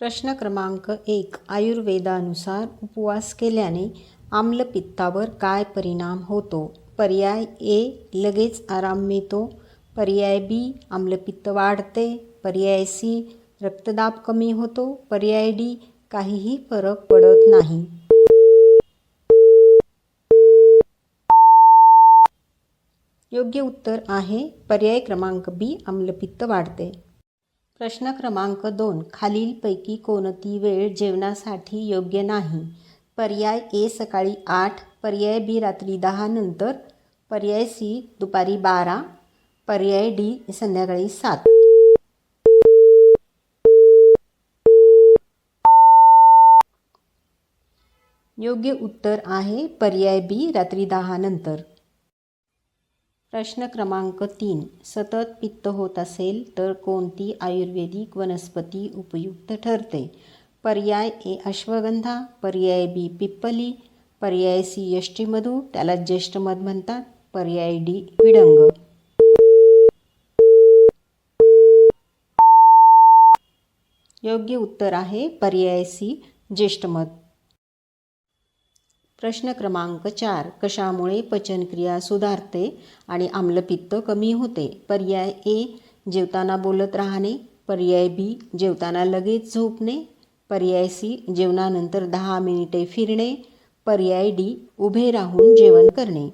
प्रश्न क्रमांक एक आयुर्वेदानुसार उपवास केल्याने आम्लपित्तावर काय परिणाम होतो? पर्याय ए लगेच आराम मिळतो. पर्याय बी आम्लपित्त वाढते. पर्याय सी रक्तदाब कमी होतो. पर्याय डी काहीही फरक पडत नाही. योग्य उत्तर आहे पर्याय क्रमांक बी आम्लपित्त वाढते. प्रश्न क्रमांक दोन. खालीलपैकी कोणती वेळ जेवणासाठी योग्य नाही? पर्याय ए सकाळी आठ. पर्याय बी रात्री दहा नंतर. पर्याय सी दुपारी बारा. पर्याय डी संध्याकाळी सात. योग्य उत्तर आहे पर्याय बी रात्री दहा नंतर. प्रश्न क्रमांक तीन. सतत पित्त होत असेल तर कोणती आयुर्वेदिक वनस्पती उपयुक्त ठरते? पर्याय ए अश्वगंधा पर्याय बी पिप्पली पर्याय सी यष्टीमधू त्याला ज्येष्ठमध म्हणतात. पर्याय डी विडंग. योग्य उत्तर आहे पर्याय सी ज्येष्ठमध प्रश्न क्रमांक चार कशामुळे पचनक्रिया सुधारते आणि आम्लपित्त कमी होते? पर्याय ए जेवताना बोलत राहणे. पर्याय बी जेवताना लगेच झोपणे. पर्याय सी जेवणानंतर दहा मिनिटे फिरणे. पर्याय डी उभे राहून जेवण करणे.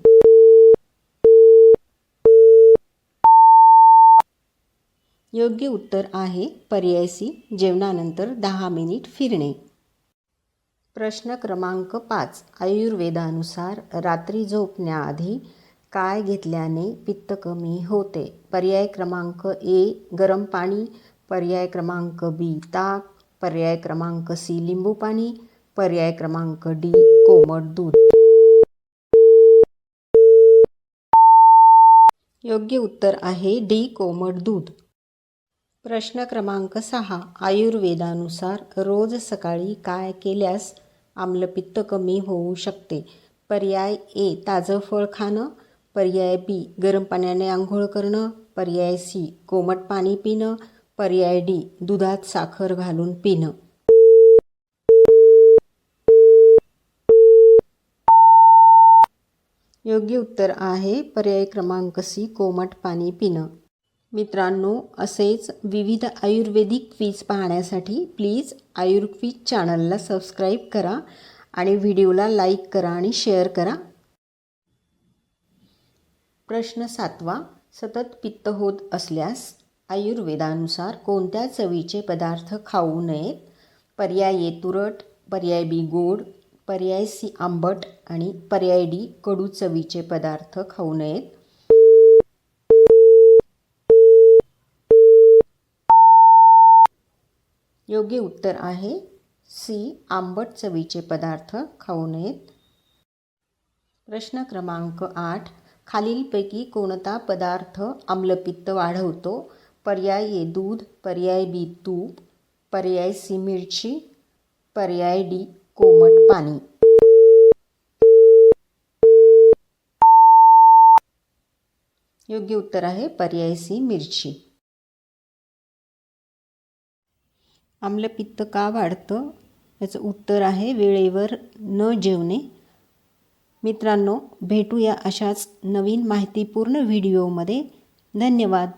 योग्य उत्तर आहे. पर्याय सी जेवणानंतर दहा मिनिट फिरणे. प्रश्न क्रमांक पाच आयुर्वेदानुसार रात्री झोपण्याआधी काय घेतल्याने पित्त कमी होते? पर्याय क्रमांक ए गरम पाणी. पर्याय क्रमांक बी ताक. पर्याय क्रमांक सी लिंबू पाणी. पर्याय क्रमांक डी कोमट दूध. योग्य उत्तर आहे डी कोमट दूध. प्रश्न क्रमांक सहा आयुर्वेदानुसार रोज सकाळी काय केल्यास आम्लपित्त कमी होऊ शकते. पर्याय ए ताजं फळ खाणं. पर्याय बी गरम पाण्याने आंघोळ करणं. पर्याय सी कोमट पाणी पिणं. पर्याय डी दुधात साखर घालून पिणं. योग्य उत्तर आहे पर्याय क्रमांक सी कोमट पाणी पिणं. मित्रांनो असेच विविध आयुर्वेदिक क्वीज पाहण्यासाठी प्लीज आयुर्क्वीज चॅनलला सबस्क्राईब करा आणि व्हिडिओला लाईक करा आणि शेअर करा. प्रश्न सातवा सतत पित्त होत असल्यास आयुर्वेदानुसार कोणत्या चवीचे पदार्थ खाऊ नयेत? पर्याय ए तुरट पर्याय बी गोड पर्याय सी आंबट आणि पर्याय डी कडू चवीचे पदार्थ खाऊ नयेत. योग्य उत्तर आहे सी. आंबट चवीचे पदार्थ खाऊ नयेत. प्रश्न क्रमांक आठ. खालीलपैकी कोणता पदार्थ आम्लपित्त वाढवतो? पर्याय ए दूध पर्याय बी तूप पर्याय सी मिरची पर्याय डी कोमट पाणी. योग्य उत्तर आहे पर्याय सी मिरची. आम्लपित्त का वाढतं? याचं उत्तर आहे वेळेवर न जेवणे. मित्रांनो भेटूया अशाच नवीन माहितीपूर्ण व्हिडिओमध्ये. धन्यवाद.